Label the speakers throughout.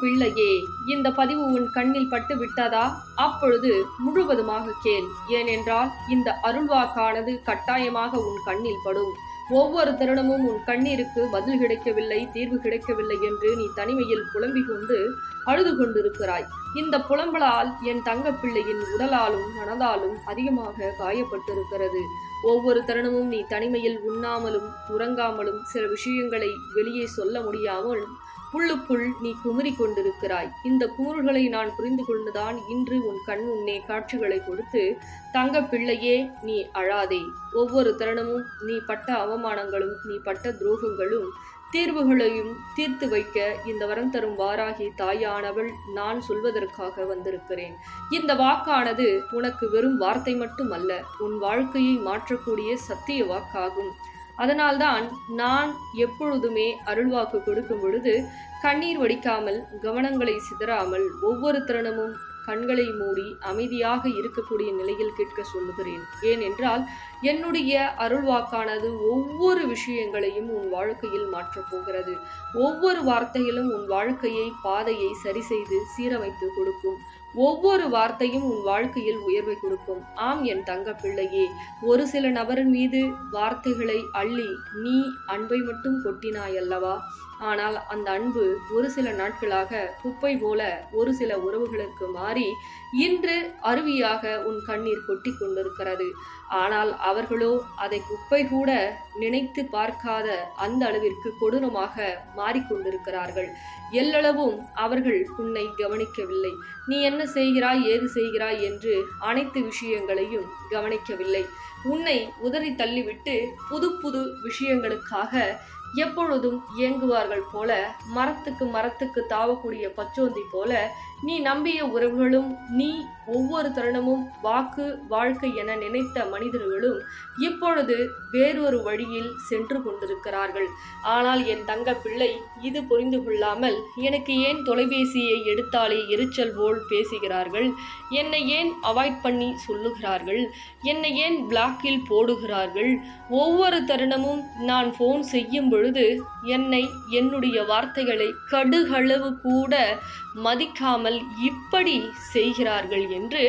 Speaker 1: பிள்ளையே இந்த பதிவு உன் கண்ணில் பட்டு விட்டதா? அப்பொழுது முழுவதுமாக கேள். ஏனென்றால் இந்த அருள்வாக்கானது கட்டாயமாக உன் கண்ணில் படும். ஒவ்வொரு தருணமும் உன் கண்ணீருக்கு பதில் கிடைக்கவில்லை தீர்வு கிடைக்கவில்லை என்று நீ தனிமையில் புலம்பிக் கொண்டு அழுது கொண்டிருக்கிறாய். இந்த புலம்பலால் என் தங்கப்பிள்ளையின் உடலாலும் மனதாலும் அதிகமாக காயப்பட்டிருக்கிறது. ஒவ்வொரு தருணமும் நீ தனிமையில் உண்ணாமலும் உறங்காமலும் சில விஷயங்களை வெளியே சொல்ல முடியாமல் உள்ளுக்குள் நீ குமுறி கொண்டிருக்கிறாய். இந்த குமுறுகளை நான் புரிந்து கொண்டுதான் இன்று உன் கண் முன்னே காட்சிகளை கொடுத்து தங்க பிள்ளையே நீ அழாதே. ஒவ்வொரு தருணமும் நீ பட்ட அவமானங்களும் நீ பட்ட துரோகங்களும் தீர்வுகளையும் தீர்த்து வைக்க இந்த வரம் தரும் வாராகி தாயானவள் நான் சொல்வதற்காக வந்திருக்கிறேன். இந்த வாக்கானது உனக்கு வெறும் வார்த்தை மட்டும் அல்ல உன் வாழ்க்கையை மாற்றக்கூடிய சத்திய வாக்காகும். அதனால்தான் நான் எப்பொழுதுமே அருள்வாக்கு கொடுக்கும் பொழுது கண்ணீர் வடிக்காமல் கவனங்களை சிதறாமல் ஒவ்வொரு தருணமும் கண்களை மூடி அமைதியாக இருக்கக்கூடிய நிலையில் கேட்க சொல்லுகிறேன். ஏனென்றால் என்னுடைய அருள்வாக்கானது ஒவ்வொரு விஷயங்களையும் உன் வாழ்க்கையில் மாற்றப் போகிறது. ஒவ்வொரு வார்த்தையிலும் உன் வாழ்க்கையை பாதையை சரி செய்து சீரமைத்து கொடுக்கும். ஒவ்வொரு வார்த்தையும் உன் வாழ்க்கையில் உயர்வை கொடுக்கும். ஆம் என் தங்க பிள்ளையே ஒரு சில நபரின் மீது வார்த்தைகளை அள்ளி நீ அன்பை மட்டும் கொட்டினாய் அல்லவா ஆனால் அந்த அன்பு ஒரு சில நாட்களாக குப்பை போல ஒரு சில உறவுகளுக்கு மாறி இன்று அருவியாக உன் கண்ணீர் கொட்டி கொண்டிருக்கிறது. ஆனால் அவர்களோ அதை குப்பை கூட நினைத்து பார்க்காத அந்த அளவிற்கு கொடூரமாக மாறிக்கொண்டிருக்கிறார்கள் எல்லளவும் அவர்கள் உன்னை கவனிக்கவில்லை. நீ என்ன செய்கிறாய் ஏது செய்கிறாய் என்று அனைத்து விஷயங்களையும் கவனிக்கவில்லை. உன்னை உதறி தள்ளிவிட்டு புது புது விஷயங்களுக்காக எப்பொழுதும் இயங்குவார்கள் போல மரத்துக்கு மரத்துக்கு தாவக்கூடிய பச்சோந்தி போல நீ நம்பிய உறவுகளும் நீ ஒவ்வொரு தருணமும் வாக்கு வாழ்க்கை என நினைத்த மனிதர்களும் இப்பொழுது வேறொரு வழியில் சென்று கொண்டிருக்கிறார்கள். ஆனால் என் தங்க பிள்ளை இது புரிந்து கொள்ளாமல் எனக்கு ஏன் தொலைபேசியை எடுத்தாலே எரிச்சல் போல் பேசுகிறார்கள்? என்னை ஏன் அவாய்ட் பண்ணி சொல்லுகிறார்கள்? என்னை ஏன் பிளாக்கில் போடுகிறார்கள்? ஒவ்வொரு தருணமும் நான் ஃபோன் செய்யும் பொழுது என்னை என்னுடைய வார்த்தைகளை கடுகளவு கூட மதிக்காமல் இப்படி செய்கிறார்கள் என்று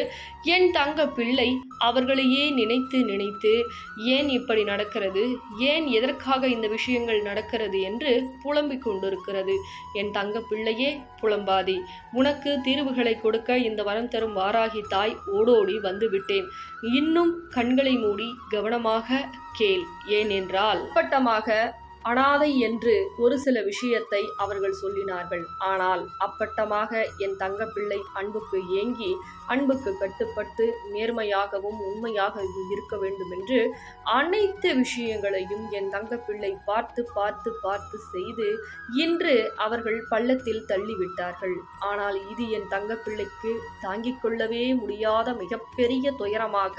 Speaker 1: என் தங்க பிள்ளை அவர்களையே நினைத்து நினைத்து ஏன் இப்படி நடக்கிறது? ஏன் எதற்காக இந்த விஷயங்கள் நடக்கிறது? என்று புலம்பிக் கொண்டிருக்கிறது. என் தங்க பிள்ளையே புலம்பாதி. உனக்கு தீர்வுகளை கொடுக்க இந்த வரம் தரும் வாராகி தாய் ஓடோடி வந்து விட்டேன் இன்னும் கண்களை மூடி கவனமாக கேள். ஏனென்றால் அப்பட்டமாக அனாதை என்று ஒரு சில விஷயத்தை அவர்கள் சொல்லினார்கள். ஆனால் அப்பட்டமாக என் தங்கப்பிள்ளை அன்புக்கு ஏங்கி அன்புக்கு கட்டுப்பட்டு நேர்மையாகவும் உண்மையாகவும் இருக்க வேண்டும் என்று அனைத்து விஷயங்களையும் என் தங்கப்பிள்ளை பார்த்து பார்த்து பார்த்து செய்து இன்று அவர்கள் பள்ளத்தில் தள்ளிவிட்டார்கள். ஆனால் இது என் தங்கப்பிள்ளைக்கு தாங்கிக் கொள்ளவே முடியாத மிகப்பெரிய துயரமாக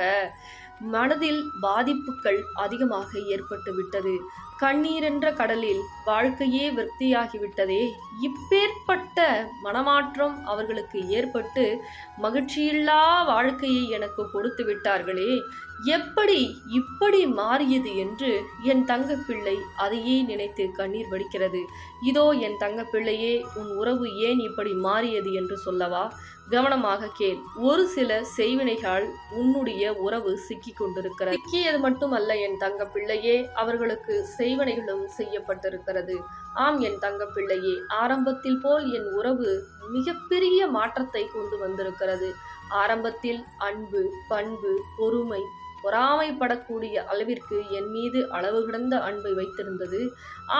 Speaker 1: மனதில் பாதிப்புகள் அதிகமாக ஏற்பட்டு விட்டது. கண்ணீரென்ற கடலில் வாழ்க்கையே விருத்தியாகிவிட்டதே இப்பேற்பட்ட மனமாற்றம் அவர்களுக்கு ஏற்பட்டு மகிழ்ச்சியில்லா வாழ்க்கையை எனக்கு கொடுத்து விட்டார்களே. எப்படி இப்படி மாறியது என்று என் தங்கப்பிள்ளை அதையே நினைத்து கண்ணீர் வடிக்கிறது. இதோ என் தங்கப்பிள்ளையே உன் உறவு ஏன் இப்படி மாறியது என்று சொல்லவா? கவனமாக கேள். ஒரு சில செய்வினைகள் உன்னுடைய உறவு சிக்கி கொண்டிருக்கிறது. சிக்கியது மட்டுமல்ல என் தங்க பிள்ளையே அவர்களுக்கு செய்வனைகளும் செய்யப்பட்டிருக்கிறது. ஆம் என் தங்க பிள்ளையே ஆரம்பத்தில் போல் என் உறவு மிகப்பெரிய மாற்றத்தை கொண்டு வந்திருக்கிறது. ஆரம்பத்தில் அன்பு பண்பு பொறுமை பொறாமைப்படக்கூடிய அளவிற்கு என் மீது அளவு கிடந்த அன்பை வைத்திருந்தது.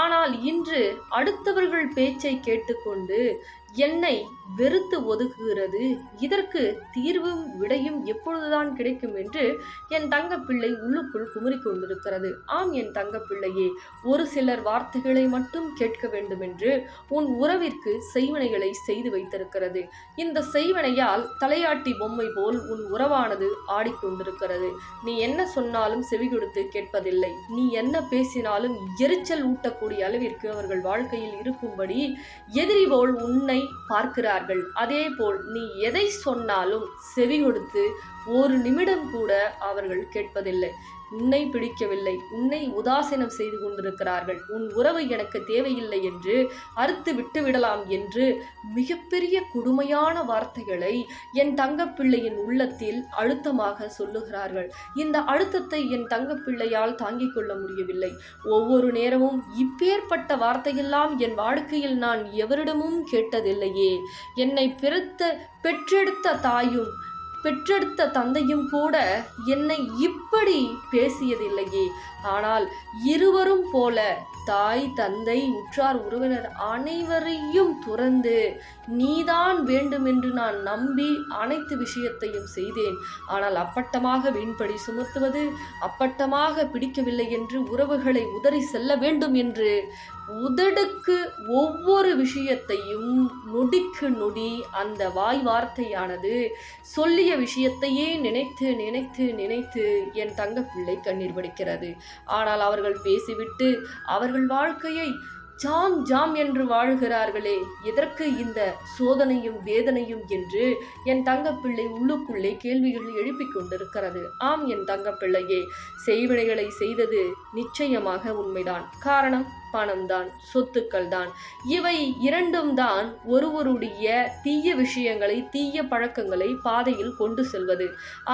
Speaker 1: ஆனால் இன்று அடுத்தவர்கள் பேச்சை கேட்டுக்கொண்டு என்னை வெறுத்து ஒதுக்குகிறது. இதற்கு தீர்வும் விடையும் எப்பொழுதுதான் கிடைக்கும் என்று என் தங்கப்பிள்ளை உள்ளுக்குள் குமுறிக் கொண்டிருக்கிறது. ஆம் என் தங்கப்பிள்ளையே ஒரு சிலர் வார்த்தைகளை மட்டும் கேட்க வேண்டும் என்று உன் உறவிற்கு செய்வனைகளை செய்து வைத்திருக்கிறது. இந்த செய்வனையால் தலையாட்டி பொம்மை போல் உன் உறவானது ஆடிக்கொண்டிருக்கிறது. நீ நீ என்ன சொன்னாலும் செவி கொடுத்து கேட்பதில்லை. நீ என்ன பேசினாலும் எரிச்சல் ஊட்டக்கூடிய அளவிற்கு அவர்கள் வாழ்க்கையில் இருக்கும்படி எதிரி போல் உன்னை பார்க்கிறார்கள். அதே போல் நீ எதை சொன்னாலும் செவி கொடுத்து ஒரு நிமிடம் கூட அவர்கள் கேட்பதில்லை. உன்னை பிடிக்கவில்லை உன்னை உதாசீனம் செய்து கொண்டிருக்கிறார்கள். உன் உறவு எனக்கு தேவையில்லை என்று அறுத்து விட்டு விடலாம் என்று மிகப்பெரிய கொடுமையான வார்த்தைகளை என் தங்கப்பிள்ளையின் உள்ளத்தில் அழுத்தமாக சொல்லுகிறார்கள். இந்த அழுத்தத்தை என் தங்கப்பிள்ளையால் தாங்கிக் கொள்ள முடியவில்லை. ஒவ்வொரு நேரமும் இப்பேற்பட்ட வார்த்தையெல்லாம் என் வாழ்க்கையில் நான் எவரிடமும் கேட்டதில்லையே. என்னை பிறத்த பெற்றெடுத்த தாயும் பெற்றெடுத்த தந்தையும் கூட என்னை இப்படி பேசியதில்லையே. ஆனால் இருவரும் போல தாய் தந்தை உற்றார் உறவினர் அனைவரையும் துறந்து நீதான் வேண்டும் என்று நான் நம்பி அனைத்து விஷயத்தையும் செய்தேன். ஆனால் அப்பட்டமாக வீண்படி சுமத்துவது அப்பட்டமாக பிடிக்கவில்லை என்று உறவுகளை உதறி செல்ல வேண்டும் என்று உதடுக்கு ஒவ்வொரு விஷயத்தையும் நொடிக்கு நொடி அந்த வாய் வார்த்தையானது சொல்லிய விஷயத்தையே நினைத்து நினைத்து நினைத்து என் தங்கப்பிள்ளை கண்ணீர் வடிக்கிறது. ஆனால் அவர்கள் பேசிவிட்டு அவர்கள் வாழ்க்கையை ஜாம் ஜாம் என்று வாழுகிறார்களே எதற்கு இந்த சோதனையும் வேதனையும் என்று என் தங்கப்பிள்ளை உள்ளுக்குள்ளே கேள்விகள் எழுப்பிக் கொண்டிருக்கிறது. ஆம் என் தங்கப்பிள்ளையே செய்வினைகளை செய்தது நிச்சயமாக உண்மைதான். காரணம் பணம்தான் சொத்துக்கள் தான் இவை இரண்டும் தான் ஒருவருடைய தீய விஷயங்களை தீய பழக்கங்களை பாதையில் கொண்டு செல்வது.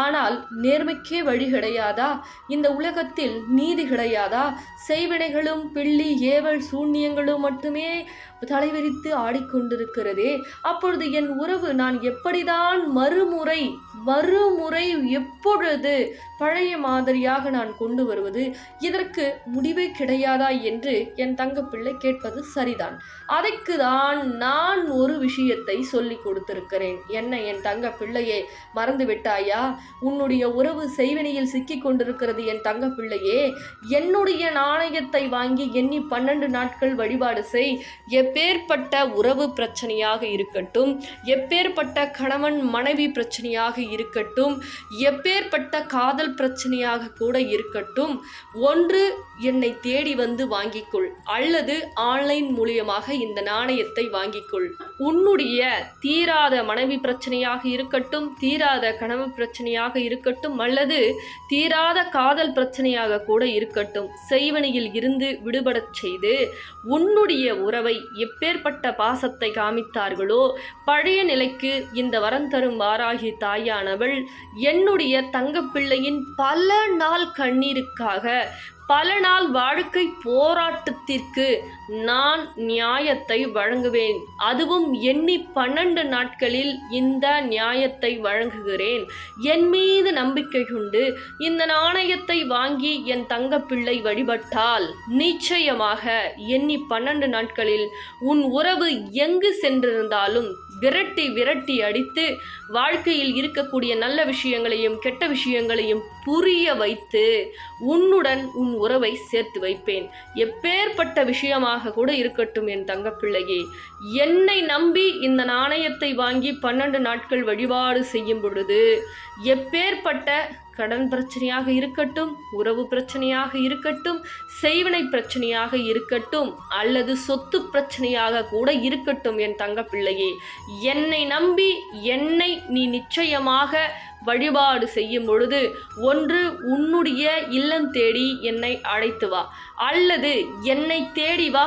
Speaker 1: ஆனால் நேர்மைக்கே வழி கிடையாதா? இந்த உலகத்தில் நீதி கிடையாதா? செய்வினைகளும் பிள்ளி ஏவல் விஷயங்களும் மட்டுமே தலைவிரித்து ஆடிக்கொண்டிருக்கிறதே. அப்பொழுது என் உறவு நான் எப்படிதான் மறுமுறை மறுமுறை எப்பொழுது பழைய மாதிரியாக நான் கொண்டு வருவது இதற்கு முடிவே கிடையாதா என்று என் தங்கப்பிள்ளை கேட்பது சரிதான். அதற்கு தான் நான் ஒரு விஷயத்தை சொல்லி கொடுத்திருக்கிறேன். என்ன என் தங்க பிள்ளையே மறந்து விட்டாயா உன்னுடைய உறவு செய்வினையில் சிக்கிக் கொண்டிருக்கிறது என் தங்க பிள்ளையே என்னுடைய நாணயத்தை வாங்கி எண்ணி பன்னெண்டு நாட்கள் வழிபாடு செய். எப்பேற்பட்ட உறவு பிரச்சனையாக இருக்கட்டும் எப்பேற்பட்ட கணவன் மனைவி பிரச்சனையாக இருக்கட்டும் எப்பேற்பட்ட காதல் பிரச்சனையாக கூட இருக்கட்டும் ஒன்று என்னை தேடி வந்து வாங்கிக்கொள் அல்லது ஆன்லைன் மூலியமாக இந்த நாணயத்தை வாங்கிக்கொள். உன்னுடைய தீராத மனைவி பிரச்சனையாக இருக்கட்டும் தீராத கனவு பிரச்சனையாக இருக்கட்டும் அல்லது தீராத காதல் பிரச்சனையாக கூட இருக்கட்டும் செய்வனையில் இருந்து விடுபடச் செய்து உன்னுடைய உறவை எப்பேற்பட்ட பாசத்தை காமித்தார்களோ பழைய நிலைக்கு இந்த வரம் தரும் வாராகி தாயானவள் என்னுடைய தங்கப்பிள்ளையின் பல நாள் கண்ணீருக்காக பல நாள் வாழ்க்கை போராட்டத்திற்கு நான் நியாயத்தை வழங்குவேன். அதுவும் எண்ணி பன்னெண்டு நாட்களில் இந்த நியாயத்தை வழங்குகிறேன். என் மீது நம்பிக்கை கொண்டு இந்த நாணயத்தை வாங்கி என் தங்கப்பிள்ளை வழிபட்டால் நிச்சயமாக எண்ணி பன்னெண்டு நாட்களில் உன் உறவு எங்கு சென்றிருந்தாலும் விரட்டி விரட்டி அடித்து வாழ்க்கையில் இருக்கக்கூடிய நல்ல விஷயங்களையும் கெட்ட விஷயங்களையும் புரிய வைத்து உன்னுடன் உன் உறவை சேர்த்து வைப்பேன். எப்பேற்பட்ட விஷயமாக கூட இருக்கட்டும் என் தங்கப்பிள்ளையே. என்னை நம்பி இந்த நாணயத்தை வாங்கி பன்னெண்டு நாட்கள் வழிபாடு செய்யும் பொழுது எப்பேற்பட்ட கடன் பிரச்சனையாக இருக்கட்டும் உறவு பிரச்சனையாக இருக்கட்டும் செய்வினை பிரச்சனையாக இருக்கட்டும் அல்லது சொத்து பிரச்சனையாக கூட இருக்கட்டும் என் தங்கப்பிள்ளையே. என்னை நம்பி என்னை நீ நிச்சயமாக வழிபாடு செய்யும் பொழுது ஒன்று உன்னுடைய இல்லம் தேடி என்னை அழைத்து வா. அல்லது என்னை தேடி வா.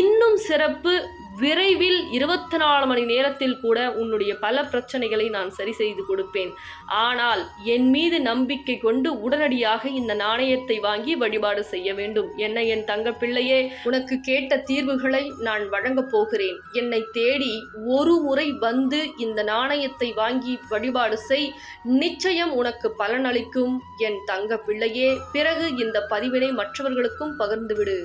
Speaker 1: இன்னும் சிறப்பு விரைவில் இருபத்தி நாலு மணி நேரத்தில் கூட உன்னுடைய பல பிரச்சனைகளை நான் சரி செய்து கொடுப்பேன். ஆனால் என் மீது நம்பிக்கை கொண்டு உடனடியாக இந்த நாணயத்தை வாங்கி வழிபாடு செய்ய வேண்டும். என்ன என் தங்க பிள்ளையே உனக்கு கேட்ட தீர்வுகளை நான் வழங்கப் போகிறேன். என்னை தேடி ஒரு முறை வந்து இந்த நாணயத்தை வாங்கி வழிபாடு செய். நிச்சயம் உனக்கு பலனளிக்கும். என் தங்க பிள்ளையே பிறகு இந்த பதிவினை மற்றவர்களுக்கும் பகிர்ந்துவிடு.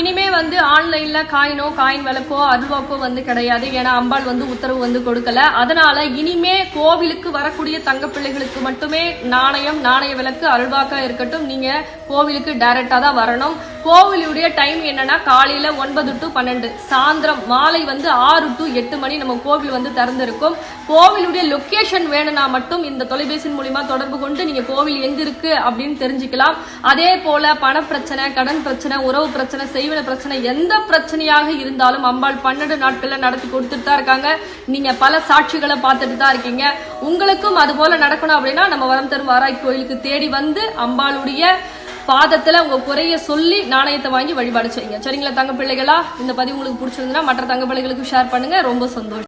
Speaker 1: இனிமே வந்து ஆன்லைன்ல காயினோ காயின் விளக்கோ அருவாக்கோ வந்து கிடையாது. ஏன்னா அம்பாள் வந்து உத்தரவு வந்து கொடுக்கல. அதனால இனிமே கோவிலுக்கு வரக்கூடிய தங்க பிள்ளைகளுக்கு மட்டுமே நாணயம் நாணய விளக்கு அருள்வாக்கா இருக்கட்டும். நீங்க கோவிலுக்கு டைரக்டா தான் வரணும். கோவிலுடைய டைம் என்னன்னா காலையில ஒன்பது டு பன்னெண்டு. சாயந்தரம் மாலை வந்து ஆறு டு எட்டு மணி நம்ம கோவில் வந்து திறந்திருக்கும். கோவிலுடைய லொக்கேஷன் வேணும்னா மட்டும் இந்த தொலைபேசி மூலியமா தொடர்பு கொண்டு நீங்க கோவில் எங்க இருக்கு அப்படின்னு தெரிஞ்சுக்கலாம். அதே போல பணப்பிரச்சனை கடன் பிரச்சனை உறவு பிரச்சனை செய்வன பிரச்சனை எந்த பிரச்சனையாக இருந்தாலும் அம்பாள் பன்னெண்டு நாட்கள் நாட்கள்ல நடத்தி கொடுத்துட்டு தான் இருக்காங்க. நீங்க பல சாட்சிகளை பார்த்துட்டு தான் இருக்கீங்க. உங்களுக்கும் அது போல நடக்கணும் அப்படின்னா நம்ம வரம் தரும் வாராய் கோயிலுக்கு தேடி வந்து அம்பாளுடைய பாதத்துல உங்க குறைய சொல்லி நாணயத்தை வாங்கி வழிபாடு செய்யுங்க. சரிங்களா தங்க பிள்ளைகளா இந்த பதிவு உங்களுக்கு பிடிச்சிருந்தா மற்ற தங்க பிள்ளைகளுக்கு ஷேர் பண்ணுங்க. ரொம்ப சந்தோஷம்.